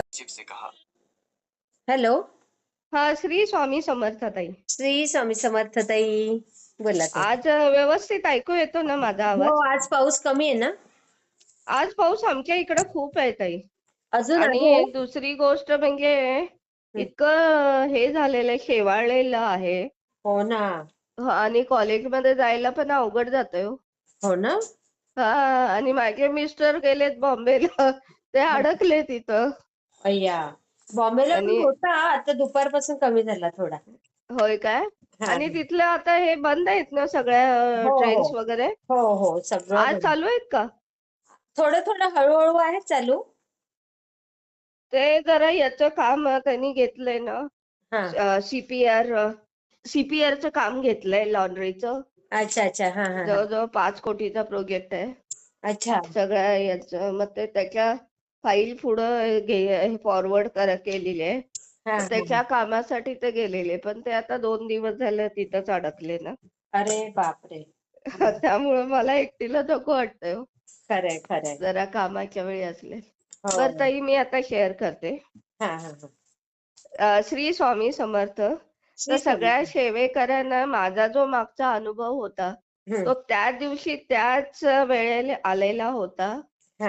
से कहा हॅलो. हा श्री स्वामी समर्थ ताई श्री स्वामी समर्थ ताई बोला ताई. आज अ, व्यवस्थित ऐकू येतो ना माझा हो आवाज आज पाऊस कमी आहे ना? आज पाऊस आमच्या इकडे खूप आहे ताई. अजून आणि आहे? दुसरी गोष्ट म्हणजे इतकं हे झालेलं आहे शेवाळलेलं आहे. हो ना. ह, आणि कॉलेजमध्ये जायला पण अवघड जातंय हो. हो ना? हा आणि माझे मिस्टर गेलेत बॉम्बेला. ते अडकले तिथं. अय्या. बॉम्बेला पण आणि- होता आता दुपारपासून कमी झाला थोडा. होय काय? हा. आणि तिथलं आता हे बंद आहेत ना सगळ्या हो, हो. ट्रेन्स वगैरे? हो हो सगळं आज बंद. चालू आहेत का? थोडं थोडं हळूहळू आहे चालू. ते जरा याचं काम त्यांनी घेतलंय ना. हा. सीपीआर सीपीआरचं काम घेतलंय लॉन्ड्रीचं अच्छा अच्छा. हा हा हा. जवळजवळ पाच कोटीचा प्रोजेक्ट आहे. अच्छा. सगळ्या याचं मग ते त्याच्या फाईल पुढं घे फॉरवर्ड करा केलेली. आहे हा, हा, त्याच्या कामासाठी ते गेलेले पण ते आता दोन दिवस झाले तिथंच अडकले ना. हा. अरे बापरे. त्यामुळे मला एकटीला नको वाटतंय हो, खरंय खरंय. जरा कामाच्या वेळी असले. हो बरं ताई मी आता शेअर करते. हा हा हा. अं, श्री स्वामी समर्थ. तर सगळ्या. सेवेकऱ्यांना माझा जो मागचा अनुभव होता हम्म. तो त्या दिवशी त्याच वेळेला आलेला होता. हा, हा.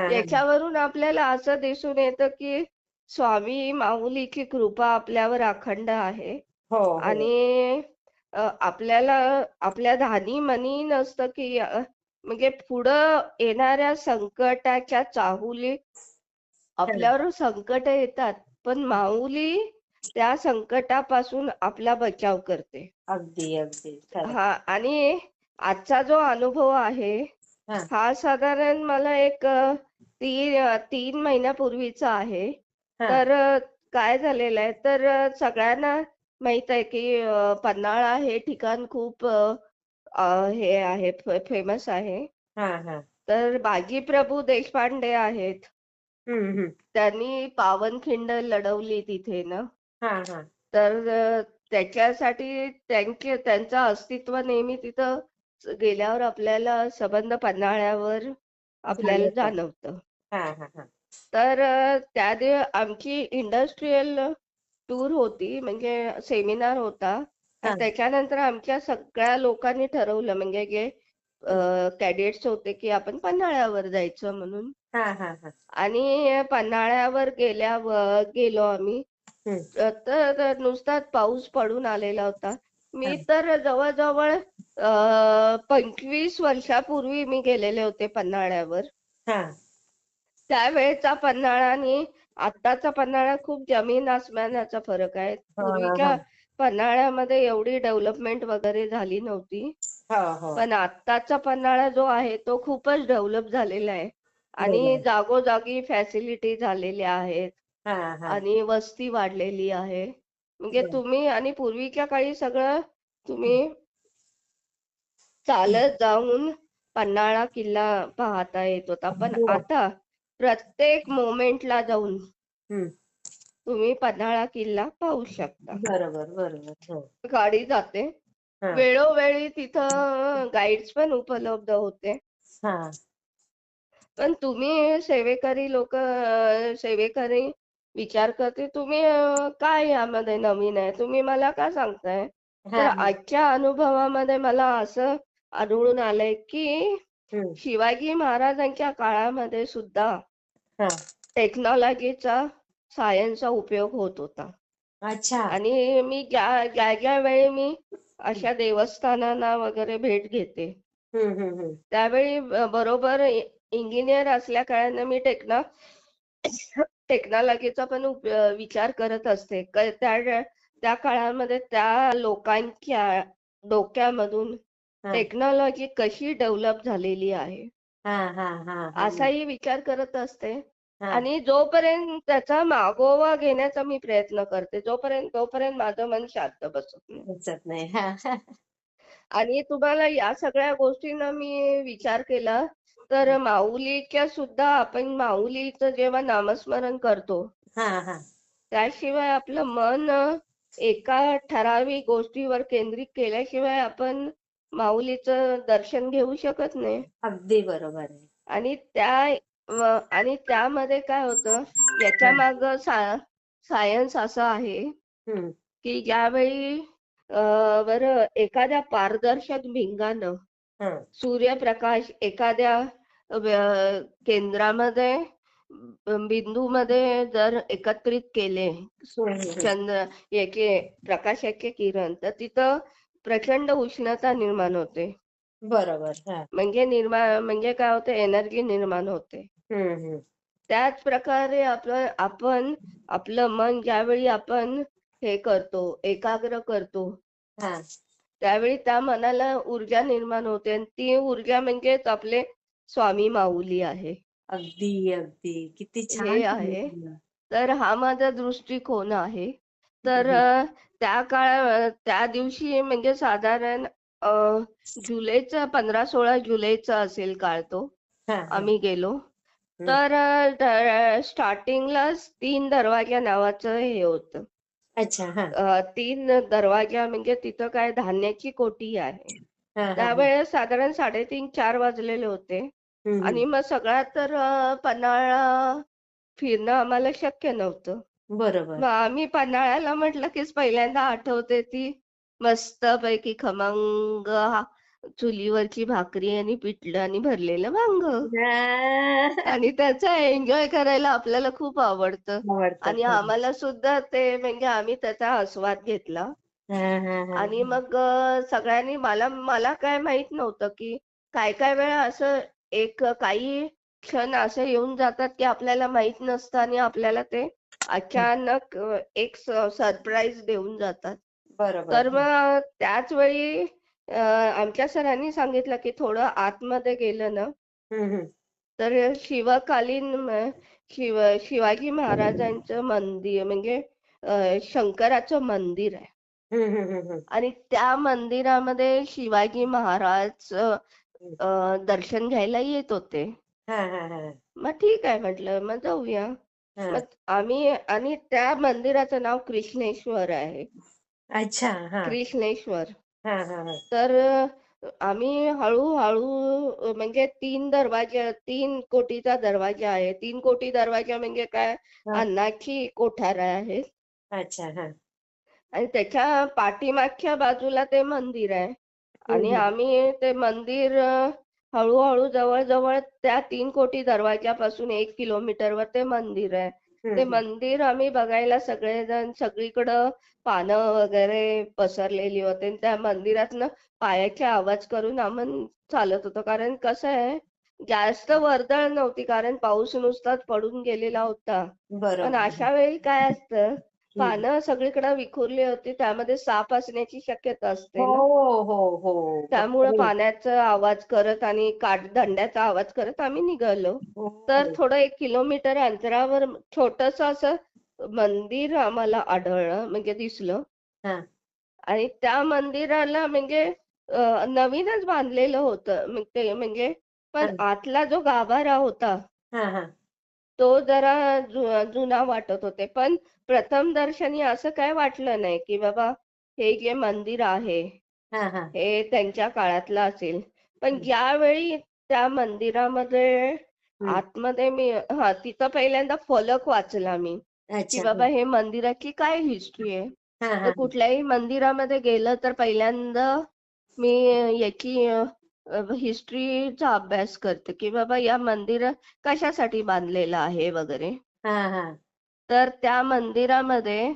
याच्यावरून आपल्याला असं दिसून येतं की स्वामी माऊलीची कृपा आपल्यावर अखंड आहे. हो हो. आणि आपल्याला आपल्या ध्यानी मनी नसतं की म्हणजे पुढं येणाऱ्या संकटाच्या चाहुली आपल्यावर संकट येतात पण माऊली त्या संकटापासून आपला बचाव करते. अगदी अगदी. हा आणि आजचा जो अनुभव आहे हा. साधारण मला एक तीन तीन महिन्यापूर्वीचा आहे. तर काय झालेलं आहे? तर सगळ्यांना माहीत आहे की पन्हाळा हे ठिकाण खूप हे आहे फेमस आहे. तर बाजीप्रभू देशपांडे आहेत. त्यांनी पावनखिंड लढवली तिथे ना. तर त्याच्यासाठी त्यांचे त्यांचं अस्तित्व नेहमी तिथं गेल्यावर आपल्याला संबंध पन्हाळ्यावर आपल्याला जाणवतं. हा हा हा. तर त्या दिव आमची इंडस्ट्रीयल टूर होती म्हणजे सेमिनार होता. त्याच्यानंतर आमच्या सगळ्या लोकांनी ठरवलं म्हणजे जे कॅडेट्स होते की आपण पन्हाळ्यावर जायचं म्हणून. हा हा हा. आणि पन्हाळ्यावर गेल्यावर गेलो आम्ही. तर नुसताच पाऊस पडून आलेला होता. मी. तर जवळजवळ पंचवीस वर्षापूर्वी मी गेलेले होते पन्हाळ्यावर. हा. त्यावेळेचा पन्हाळा आणि आत्ताचा पन्हाळा खूप जमीन आसमानाचा फरक आहे. पूर्वीच्या. पन्हाळ्यामध्ये एवढी डेव्हलपमेंट वगैरे झाली नव्हती. पण आत्ताचा पन्हाळा जो आहे तो खूपच डेव्हलप झालेला आहे. आणि. जागोजागी फॅसिलिटी झालेल्या आहेत. आणि वस्ती वाढलेली आहे. म्हणजे. तुम्ही आणि पूर्वीच्या काळी सगळं तुम्ही चालत जाऊन पन्हाळा किल्ला पाहता येत होता. पण हो. आता प्रत्येक मोमेंटला जाऊन. तुम्ही पन्हाळा किल्ला पाहू शकता. बरोबर बरोबर. हो. गाडी जाते. वेळोवेळी तिथं गाईड्स पण उपलब्ध होते. पण तुम्ही सेवेकरी लोक सेवेकरी विचार करते तुम्ही काय यामध्ये नवीन आहे? तुम्ही मला का सांगताय? तर आजच्या अनुभवामध्ये मला असं आढळून आलंय की. शिवाजी महाराजांच्या काळामध्ये सुद्धा टेक्नॉलॉजीचा सायन्सचा उपयोग होत होता. अच्छा. आणि मी ज्या ज्या ज्या वेळी मी अशा देवस्थानांना वगैरे भेट घेते त्यावेळी बरोबर इंजिनियर असल्या कारणाने मी टेक्नो टेक्नॉलॉजीचा पण विचार करत असते. त्या त्या काळामध्ये त्या लोकांच्या डोक्यामधून. टेक्नॉलॉजी कशी डेव्हलप झालेली आहे. हा हा हा हा. असाही विचार करत असते. आणि जोपर्यंत त्याचा मागोवा घेण्याचा मी प्रयत्न करते जोपर्यंत तोपर्यंत माझं मन शांत बसत नाही. आणि तुम्हाला या सगळ्या गोष्टींना मी विचार केला तर माऊलीच्या सुद्धा आपण माऊलीचं जेव्हा नामस्मरण करतो त्याशिवाय आपलं मन एका ठराविक गोष्टीवर केंद्रित केल्याशिवाय आपण माऊलीचं दर्शन घेऊ शकत नाही अगदी बरोबर आहे आणि त्या आणि त्यामध्ये काय होतं याच्या माग सायन्स असं आहे. की ज्यावेळी बरं एखाद्या पारदर्शक भिंगानं. सूर्यप्रकाश एखाद्या केंद्रामध्ये अं, बिंदूमध्ये जर एकत्रित केले. चंद्र याचे प्रकाशाचे किरण तर तिथं प्रचंड उष्णता निर्माण होते. बरोबर हा. म्हणजे निर्माण म्हणजे काय होते एनर्जी निर्माण होते. हम्म, हम्म. त्याच प्रकारे आपलं आपण आपलं मन ज्यावेळी आपण हे करतो एकाग्र करतो हा. त्यावेळी त्या मनाला ऊर्जा निर्माण होते आणि ती ऊर्जा म्हणजेच आपले स्वामी माऊली आहे. अगदी अगदी. किती छान हे आहे. सांगितलं. तर हा माझा दृष्टिकोन आहे. तर त्या काळा त्या दिवशी म्हणजे साधारण जुलैचा पंधरा सोळा जुलैचा असेल काळ तो. आम्ही गेलो. तर स्टार्टिंगलाच तीन दरवाजा नावाचं हे होतं. अच्छा हा. तीन दरवाजा म्हणजे तिथं काय धान्याची कोठी आहे. त्यावेळेस साधारण साडेतीन चार वाजलेले होते. आणि मग सगळ्यात तर पन्हाळा फिरणं आम्हाला शक्य नव्हतं. बरोबर मग आम्ही पन्हाळ्याला म्हटलं कीच पहिल्यांदा आठवते ती मस्तपैकी खमंग हा- चुलीवरची भाकरी आणि पिठलं आणि भरलेलं वांग. आणि त्याचा एन्जॉय करायला आपल्याला खूप आवडतं आणि. आम्हाला सुद्धा ते म्हणजे आम्ही त्याचा आस्वाद घेतला हा, हा, हा. आणि मग अ, सगळ्यांनी मला मला काय माहीत नव्हतं की काय काय वेळा असं एक काही क्षण असे येऊन जातात की आपल्याला माहीत नसतं आणि आपल्याला ते अचानक एक सरप्राईज देऊन जातात बरोबर तर मग त्याच वेळी आमच्या सरांनी सांगितलं की थोडं आतमध्ये गेलं ना. तर शिवकालीन शिव शिवाजी महाराजांचं मंदिर म्हणजे शंकराचं मंदिर आहे. आणि त्या मंदिरामध्ये शिवाजी महाराज दर्शन घ्यायला येत होते हा, हा, हा. मग ठीक आहे म्हटलं मग जाऊया आम्ही आणि त्या मंदिराचं नाव कृष्णेश्वर आहे. अच्छा हा. कृष्णेश्वर. हा हा हा. तर आम्ही हळूहळू म्हणजे तीन दरवाजा तीन कोटीचा दरवाजा आहे. तीन कोटी दरवाजा म्हणजे काय. अन्नाची कोठार आहे. अच्छा हा. आणि त्याच्या पाठीमागच्या बाजूला ते मंदिर आहे. आणि. आम्ही ते मंदिर हळूहळू जवळजवळ त्या तीन कोटी दरवाजापासून एक किलोमीटरवर ते मंदिर आहे. ते. मंदिर आम्ही बघायला सगळेजण सगळीकडं पानं वगैरे पसरलेली होती. आणि त्या मंदिरातनं पायाचे आवाज करून आम्ही चालत होतो. कारण कसं आहे जास्त वर्दळ नव्हती. कारण पाऊस नुसताच पडून गेलेला होता. पण अशा वेळी काय असतं. पानं सगळीकडे विखुरली होती त्यामध्ये साप असण्याची शक्यता असते हो ना. हो हो त्यामुळं बरोबर. पाण्याचा आवाज करत आणि काठ दंड्याचा आवाज करत आम्ही निघालो. हो. तर थोडं एक किलोमीटर अंतरावर छोटस असं मंदिर आम्हाला आढळलं म्हणजे दिसलं. हा. आणि त्या मंदिराला म्हणजे अ, नवीनच बांधलेलं होतं ते म्हणजे पण आतला जो गाभारा होता हा हा. तो जरा जुना वाटत होते. पण प्रथम दर्शनी असं काय वाटलं नाही की बाबा हे जे मंदिर आहे हा त्यांच्या काळातलं असेल. पण. ज्यावेळी त्या मंदिरामध्ये. आतमध्ये मी हा तिथं पहिल्यांदा फलक वाचला मी की बाबा हे. मंदिराची काय हिस्ट्री आहे? तर कुठल्याही मंदिरामध्ये गेलं तर पहिल्यांदा मी याची हिस्ट्रीचा अभ्यास करते की बाबा या मंदिर कशासाठी बांधलेलं आहे वगैरे. हा हा. तर त्या मंदिरामध्ये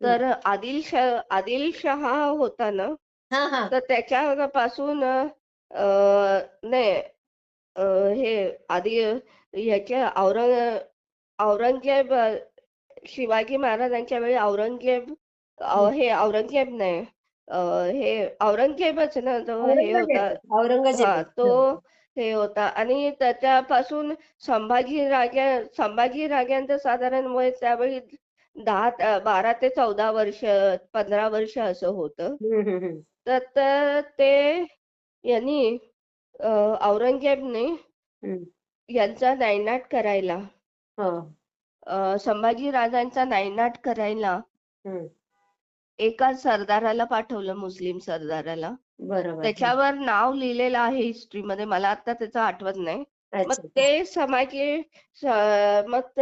तर आदिलशाह आदिलशहा होता ना हा हा. तर त्याच्यापासून अं, नाही हे आधी ह्याच्या औरंग औरंगजेब शिवाजी महाराजांच्या वेळी औरंगजेब हे औरंगजेब नाही अं, हे औरंगजेबच ना तो हे होता औरंगजेब हा तो हे होता आणि त्याच्यापासून संभाजी राजा संभाजी राजांचं साधारण वय त्यावेळी दहा बारा ते चौदा वर्ष पंधरा वर्ष असं होतं. तर तर ते यांनी अं, औरंगजेबने. यांचा नायनाट करायला हो अं, संभाजी राजांचा नायनाट करायला. एका सरदाराला पाठवलं मुस्लिम सरदाराला. बरोबर. त्याच्यावर नाव लिहिलेलं आहे हिस्ट्रीमध्ये मला आता त्याचं आठवत नाही. मग ते समाजी मग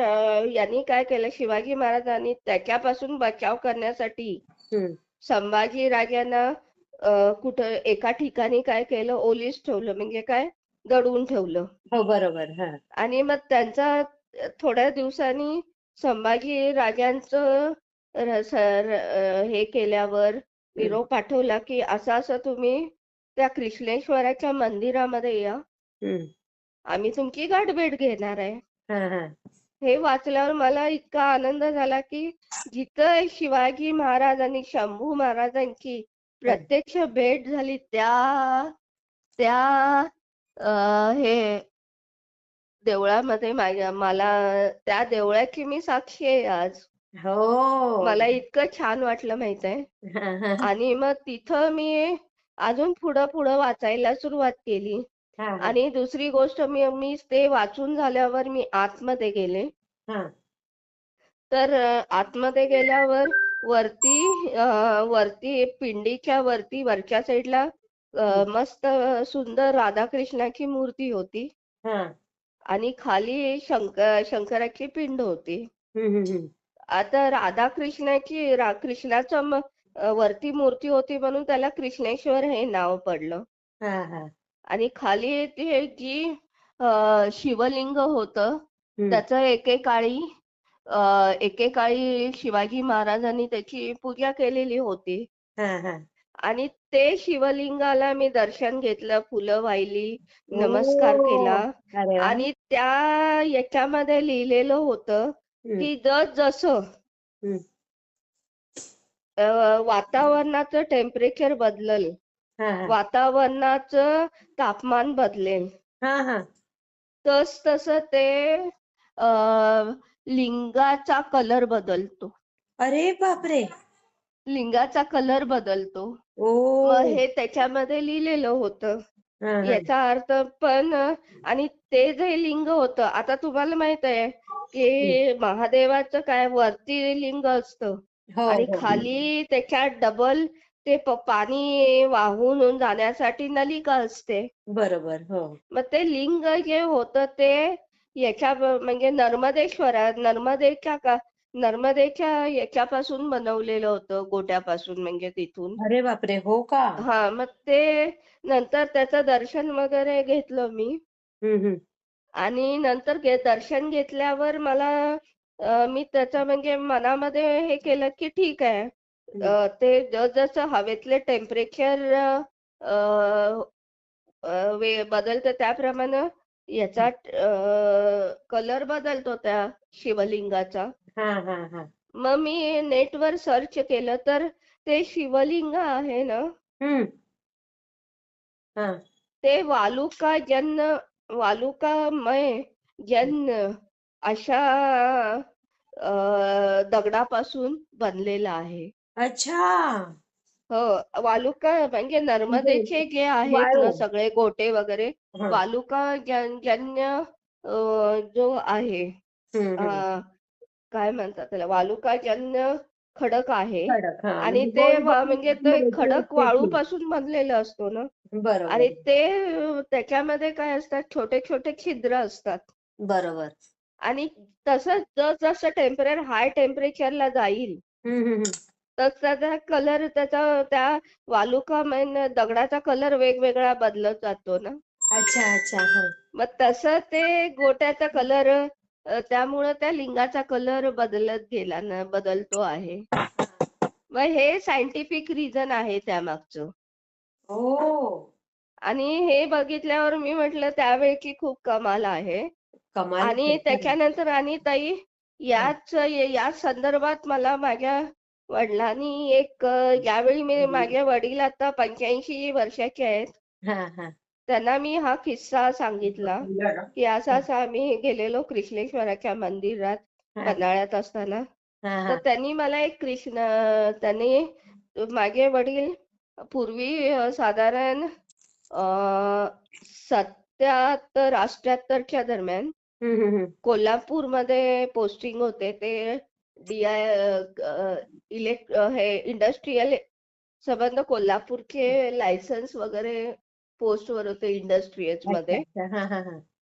यांनी काय केलं शिवाजी महाराजांनी त्याच्यापासून बचाव करण्यासाठी संभाजी राजांना कुठं एका ठिकाणी काय केलं ओलीस ठेवलं म्हणजे काय दडवून ठेवलं. हो बरोबर हा. आणि मग त्यांचा थोड्या दिवसांनी संभाजी राजांचं र- स- र- अ, हे केल्यावर निरोप पाठवला की असं असं तुम्ही त्या कृष्णेश्वराच्या मंदिरामध्ये या. आम्ही तुमची गाठभेट घेणार आहे. हा वाचल्यावर मला इतका आनंद झाला की जिथं शिवाजी महाराज आणि शंभू महाराजांची प्रत्यक्ष भेट झाली त्या त्या हे देवळामध्ये माझ्या मला त्या देवळाची मी साक्षी आहे आज. हो. मला इतकं छान वाटलं माहीत आहे आणि मग तिथं मी अजून पुढं पुढं वाचायला सुरुवात केली. हा, हा, आणि दुसरी गोष्ट मी मी ते वाचून झाल्यावर मी आतमध्ये गेले. हा. तर अ, आतमध्ये गेल्यावर वरती अ, वरती पिंडीच्या वरती वरच्या साईडला अ, मस्त सुंदर राधाकृष्णाची मूर्ती होती. हा. आणि खाली शंक शंकराची पिंड होती. आता राधाकृष्णाची रा कृष्णाचं म- अ, वरती मूर्ती होती म्हणून त्याला कृष्णेश्वर हे नाव पडलं हा, हा. आणि खाली ते जी शिवलिंग होतं. त्याचं एकेकाळी एकेकाळी शिवाजी महाराजांनी त्याची पूजा केलेली होती हा, हा. आणि ते शिवलिंगाला मी दर्शन घेतलं फुलं वाहिली नमस्कार केला. आणि त्या याच्यामध्ये लिहिलेलं होतं की जस जसं वातावरणाचं टेम्परेचर बदलल. वातावरणाचं तापमान बदलेल. तस तसं ते लिंगाचा कलर बदलतो. अरे बापरे! लिंगाचा कलर बदलतो. ओ. हे त्याच्यामध्ये लिहिलेलं होतं. याचा अर्थ पण आणि ते जे लिंग होतं आता तुम्हाला माहीत आहे की महादेवाचं काय वरती लिंग असतं हो आणि हो. खाली त्याच्यात डबल ते पाणी वाहून जाण्यासाठी नलिका असते. बरोबर हो. मग ते लिंग जे होतं ते याच्या म्हणजे नर्मदेश्वरा नर्मदेच्या का नर्मदेच्या याच्यापासून बनवलेलं होतं गोट्यापासून म्हणजे तिथून. अरे बापरे हो का? हा मग ते नंतर त्याचं दर्शन वगैरे घेतलं मी. हम्म, हम्म. आणि नंतर घे दर्शन घेतल्यावर मला अ, मी त्याचं म्हणजे मनामध्ये हे केलं की ठीक आहे. अ, ते जसं हवेतले टेम्परेचर बदलतं त्याप्रमाणे याचा कलर बदलतो त्या शिवलिंगाचा. हा हा हा. मग मी नेटवर सर्च केलं तर ते शिवलिंग आहे ना? हम्म. हा. ते वालुका जन्य वालुकामय जन्य अशा अ, दगडापासून बनलेलं आहे. अच्छा. हो वालुका म्हणजे नर्मदेचे जे आहेत वाळू. ना सगळे गोटे वगैरे हा. वालुका जन- जन्य अ, जो आहे हम्म, हम्म. अ, काय म्हणतात त्याला? वालुका जन्य खडक आहे खडक हा. आणि म्हणजे ते वा- म्हणजे ते गोल खडक. वाळूपासून बनलेलं असतो ना? बरोबर. आणि ते अ, त्याच्यामध्ये काय असतात? छोटे छोटे छिद्र असतात. बरोबर. आणि तसंच जस जसं टेम्परेचर हाय टेम्परेचरला जाईल हम्म, हम्म, हम्म. तस त्याचा कलर त्याचा त्या वालुका म्हणजे दगडाचा कलर वेगवेगळा बदलत जातो ना? अच्छा अच्छा. हा. मग तसं ते गोट्याचा कलर त्यामुळं त्या लिंगाचा कलर बदलत गेला ना बदलतो आहे. मग हे सायंटिफिक रिझन आहे त्यामागचं. ओ आणि हे बघितल्यावर मी म्हटलं त्यावेळची खूप कमाल आहे. कमाल आणि. त्याच्यानंतर आणि ताई याच या संदर्भात मला माझ्या वडिलांनी एक यावेळी मी माझे वडील आता पंच्याऐंशी वर्षाचे आहेत. हा हा. त्यांना मी हा किस्सा सांगितला की असं असं आम्ही गेलेलो कृष्णेश्वराच्या मंदिरात. पन्हाळ्यात असताना तर त्यांनी मला एक कृष्ण त्यांनी माझे वडील पूर्वी साधारण सत्याहत्तर अठ्याहत्तरच्या दरम्यान. कोल्हापूरमध्ये पोस्टिंग होते ते डी आय इलेक्ट हे इंडस्ट्रीयल संबंध कोल्हापूरचे लायसन्स वगैरे पोस्टवर होते इंडस्ट्रीजमध्ये.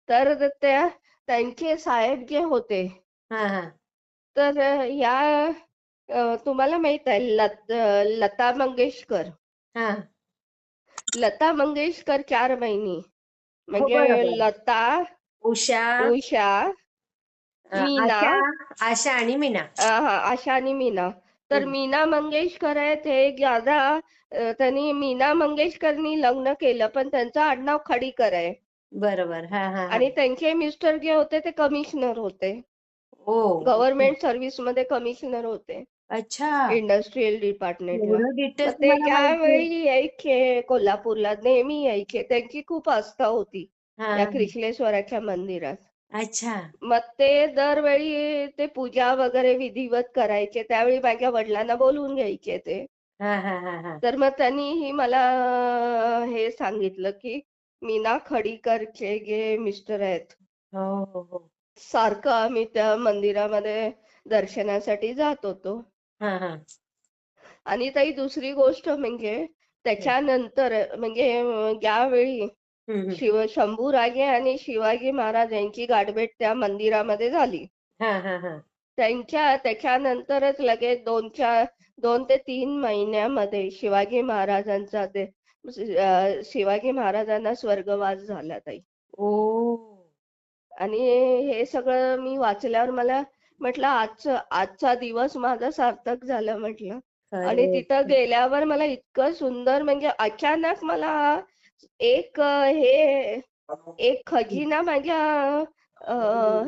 तर त्या त्यांचे साहेब जे होते तर या तुम्हाला माहीत आहे लत मंगेशकर. लता मंगेशकर चार बहिणी. हो म्हणजे लता उषा उषा मीना. आशा आणि मीना. हा आशा आणि मीना. तर. मीना मंगेशकर आहेत हे ज्यादा त्यांनी मीना मंगेशकरनी लग्न केलं पण त्यांचं आडनाव खडीकर आहे. बरोबर. हा हा हा. आणि त्यांचे मिस्टर जे होते ते कमिशनर होते. ओ गव्हर्नमेंट सर्व्हिसमध्ये कमिशनर होते. अच्छा. इंडस्ट्रियल डिपार्टमेंटला. एवढं मग डिटेल्स ते मला माहिती त्यावेळी यायचे कोल्हापूरला. नेहमी यायचे. त्यांची खूप आस्था होती हा या क्रिशलेश्वराच्या मंदिरात. अच्छा. मग ते दरवेळी ते पूजा वगैरे विधिवत करायचे त्यावेळी माझ्या वडिलांना बोलवून घ्यायचे ते. हा हा हा हा. तर मग त्यांनीही मला हे सांगितलं की मीना खडीकरचे जे मिस्टर आहेत हो हो हो. सारखं आम्ही त्या मंदिरामध्ये दर्शनासाठी जात होतो. हा हा. आणि ताई दुसरी गोष्ट म्हणजे त्याच्यानंतर म्हणजे ज्यावेळी. शिव शंभूराजे आणि शिवाजी महाराज यांची गाठभेट त्या मंदिरामध्ये झाली. हा हा हा. त्यांच्या त्याच्यानंतरच लगेच दोन चार दोन ते तीन महिन्यामध्ये शिवाजी महाराजांचा ते शिवाजी महाराजांना स्वर्गवास झाला ताई. ओ. आणि हे सगळं मी वाचल्यावर मला म्हटलं आजचा आजचा दिवस माझा सार्थक झाला म्हटलं. आणि तिथं गेल्यावर मला इतकं सुंदर म्हणजे अचानक मला एक हे एक खजिना माझ्या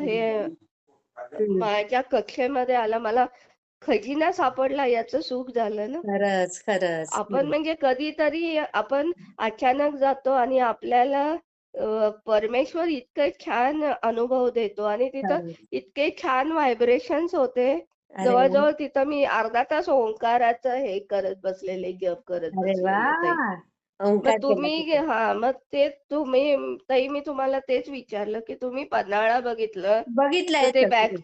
हे. माझ्या कक्षेमध्ये आला. मला खजिना सापडला याचं सुख झालं ना. खरंच खरंच. आपण म्हणजे कधीतरी आपण अचानक जातो आणि आपल्याला परमेश्वर इतके छान अनुभव देतो आणि तिथं. इतके छान व्हायब्रेशन्स होते. जवळजवळ तिथं मी अर्धा तास ओंकाराचं हे करत बसलेले जप करत बसलेले ओंकार केला तुम्ही तिथे. हा मग ते तुम्ही ताई मी तुम्हाला तेच विचारलं की तुम्ही पन्हाळा बघितलं? बघितलंय तर ते बॅक.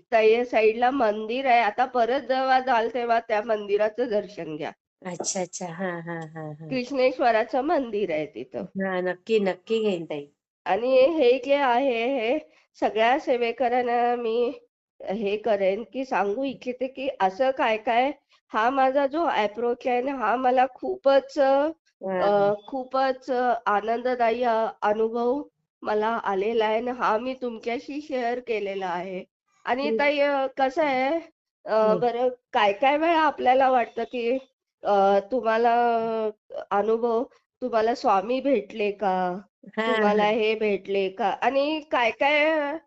साईडला मंदिर आहे. आता परत जेव्हा जाल तेव्हा त्या मंदिराचं दर्शन घ्या. अच्छा अच्छा. हा हा हा हा. कृष्णेश्वराचं मंदिर आहे तिथं. हा नक्की नक्की घेईन ताई. आणि हे जे आहे हे सगळ्या सेवेकरांना मी हे करेन की सांगू इच्छिते की असं काय काय हा माझा जो अप्रोच आहे ना हा मला खूपच खूपच आनंददायी अनुभव मला आलेला आहे आणि हा मी तुमच्याशी शेअर केलेला आहे. आणि. ताई कसं आहे. बरं काय काय वेळा आपल्याला वाटतं की तुम्हाला अनुभव तुम्हाला स्वामी भेटले का? तुम्हाला हे. भेटले का? आणि काय काय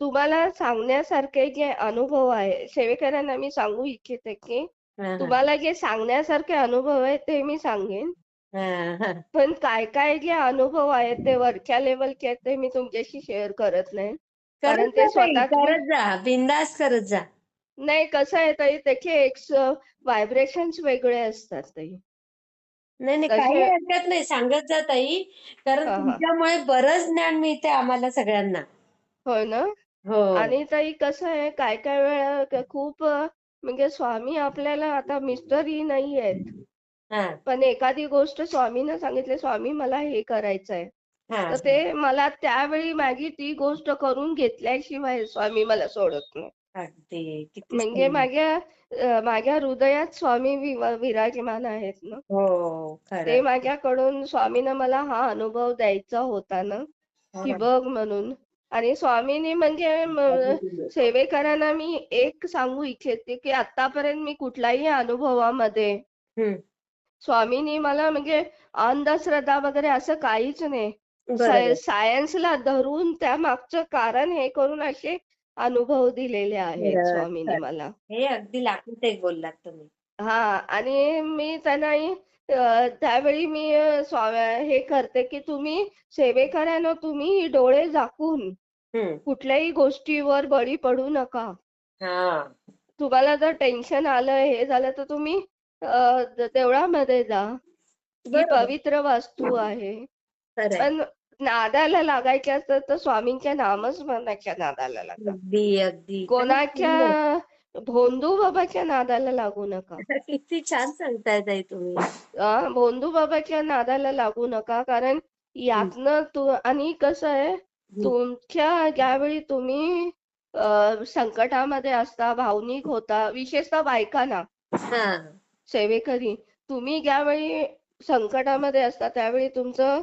तुम्हाला सांगण्यासारखे जे अनुभव आहे सेवेकरांना मी सांगू इच्छिते की तुम्हाला जे सांगण्यासारखे अनुभव आहेत ते मी सांगेन. हा हा. पण काय काय जे अनुभव आहेत ते वरच्या लेवलचे आहेत ते मी तुमच्याशी शेअर करत नाही. कारण करत ते जा ताई स्वतःच मी करत जा बिंदास करत जा. नाही कसं आहे ताई त्याचे एक्स व्हायब्रेशन्स वेगळे असतात ताई. नाही नाही काही तसे हरकत नाही सांगत जा ताई. कारण हा हा. तुमच्यामुळे बरंच ज्ञान मिळते आम्हाला सगळ्यांना. होय ना? हो. आणि ताई कसं आहे काय काय वेळा क- खूप अ, म्हणजे स्वामी आपल्याला आता मिस्टरही नाही आहेत. हा पण एखादी गोष्ट स्वामीनं सांगितले स्वामी मला हे करायचं आहे हा. तर ते मला त्यावेळी माझी ती गोष्ट करून घेतल्याशिवाय स्वामी मला सोडत नाही. म्हणजे माझ्या माझ्या हृदयात स्वामी विराजमान आहेत ना. हो ते माझ्याकडून स्वामीनं मला हा अनुभव द्यायचा होता ना की हा. बघ म्हणून. आणि स्वामीनी म्हणजे सेवेकरांना मी एक सांगू इच्छिते की आतापर्यंत मी कुठल्याही अनुभवामध्ये स्वामीनी मला म्हणजे अंधश्रद्धा वगैरे असं काहीच नाही. सायन्सला धरून त्या मागचं कारण हे करून असे अनुभव दिलेले आहेत स्वामीनी मला. हे अगदी बोललात तुम्ही. हा आणि मी त्यांनाही अ, त्यावेळी मी अ, स्वा- हे करते की तुम्ही सेवेकरांना तुम्ही डोळे झाकून कुठल्याही गोष्टीवर बळी पडू नका. हा. तुम्हाला जर टेन्शन आलं हे झालं तर तुम्ही अ, द- देवळामध्ये जा ही बरोबर. पवित्र वास्तू आहे. पण नादाला लागायचे असतं तर स्वामींच्या नामस्मरणाच्या नादाला लागा अगदी अगदी. काय कोणाच्या भोंदू बाबाच्या नादाला लागू नका. किती छान सांगताय ताई तुम्ही. भोंदू बाबाच्या नादाला लागू नका कारण. यातनं तू आणि कसं आहे तुमच्या ज्यावेळी तुम्ही अ, संकटामध्ये असता भावनिक होता विशेषतः बायकांना हा. सेवेकरी. तुम्ही ज्यावेळी संकटामध्ये असता त्यावेळी तुमचं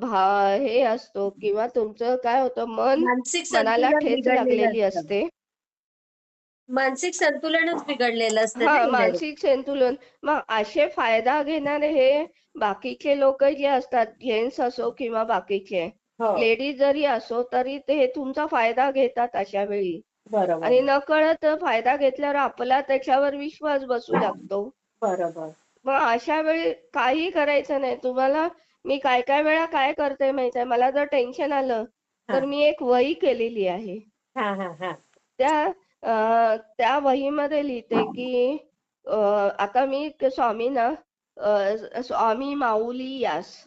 भा हे असतो किंवा तुमचं काय होतं मन मानसिक मनाला ठेच लागलेली असतं. मानसिक संतुलनच बिघडलेलं असतं हा. मानसिक संतुलन. मग असे फायदा घेणारे हे बाकीचे लोक जे असतात जेंट्स असो किंवा बाकीचे हो. लेडीज जरी असो तरी ते तुमचा फायदा घेतात अशा वेळी. आणि नकळत फायदा घेतल्यावर आपला त्याच्यावर विश्वास बसू लागतो. बरोबर. मग अशा वेळी काही करायचं नाही. तुम्हाला मी काय काय वेळा काय करते माहितीये मला जर टेन्शन आलं तर. मी एक वही केलेली आहे. हा हा हा. त्या अं, त्या वहीमध्ये लिहिते की अं, आता मी क- स्वामींना अं, स्वामी माऊली यास.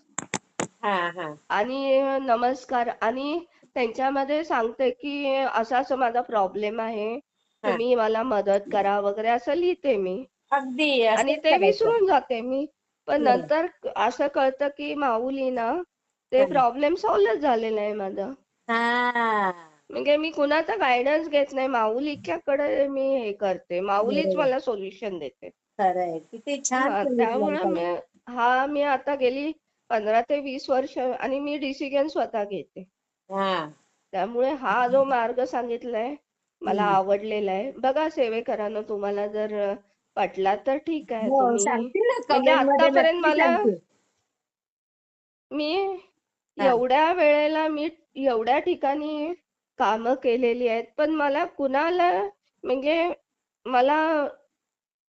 हा हा. आणि नमस्कार. आणि त्यांच्यामध्ये सांगते की असा असं माझा प्रॉब्लेम आहे. तुम्ही मला मदत करा वगैरे असं लिहिते मी. अगदी आणि ते. विसरून जाते मी पण. नंतर असं कळतं की माऊलीना ते हा. प्रॉब्लेम सॉल्व्ह झालेला आहे माझा हा म्हणजे मी कुणाचा गायडन्स घेत नाही माऊलीच्याकडे मी हे करते माऊलीच. मला सोल्युशन देते त्यामुळे हा मी आता गेली पंधरा ते वीस वर्ष आणि मी डिसिजन स्वतः घेते हा त्यामुळे हा जो मार्ग सांगितलाय मला. आवडलेला आहे बघा सेवेकरांनो तुम्हाला जर पटला तर ठीक आहे हो तुम्ही सांगतील ना म्हणजे comment मध्ये आतापर्यंत नक्की मला सांगतील. मी हा. एवढ्या वेळेला मी एवढ्या ठिकाणी कामं केलेली आहेत पण मला कुणाला म्हणजे मला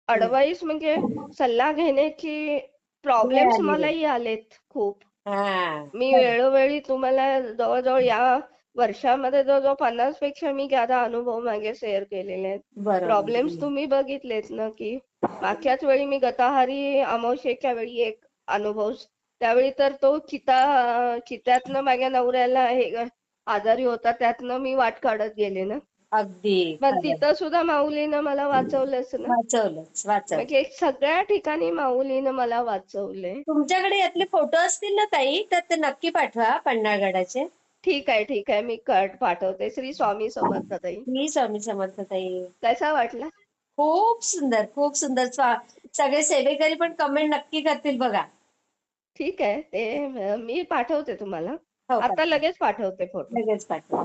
अडवाईस म्हणजे सल्ला घेण्याची प्रॉब्लेम्स. मलाही आलेत खूप हा मी वेळोवेळी तुम्हाला जवळजवळ या वर्षामध्ये जवळजवळ पन्नासपेक्षा मी ज्यादा अनुभव मागे शेअर केलेले आहेत. प्रॉब्लेम्स तुम्ही बघितलेत ना की मागच्याच वेळी मी गताहारी अमावस्येच्या वेळी एक अनुभव त्यावेळी तर तो चिता चित्यातनं माझ्या नवऱ्याला हे आजारी होता त्यातनं मी वाट काढत गेले ना. अगदी पण. तिथं सुद्धा माऊलीनं मला वाचवलंच ना. वाचवलं म्हणजे सगळ्या ठिकाणी माऊलीनं मला वाचवलंय. तुमच्याकडे यातले फोटो असतील ना ताई? तर ते नक्की पाठवा पन्हाळगडाचे. ठीक आहे ठीक आहे. मी कट पाठवते. श्री स्वामी समर्थ ताई मी स्वामी समर्थ ताई कसा वाटला? खूप सुंदर खूप सुंदर. सगळे सेवेकरी पण कमेंट नक्की करतील बघा. ठीक आहे. ते मी पाठवते तुम्हाला. हो आता. लगेच पाठवते फोटो लगेच पाठवा.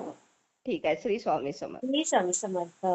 ठीक आहे. श्री स्वामी समर्थ. मी स्वामी समर्थ.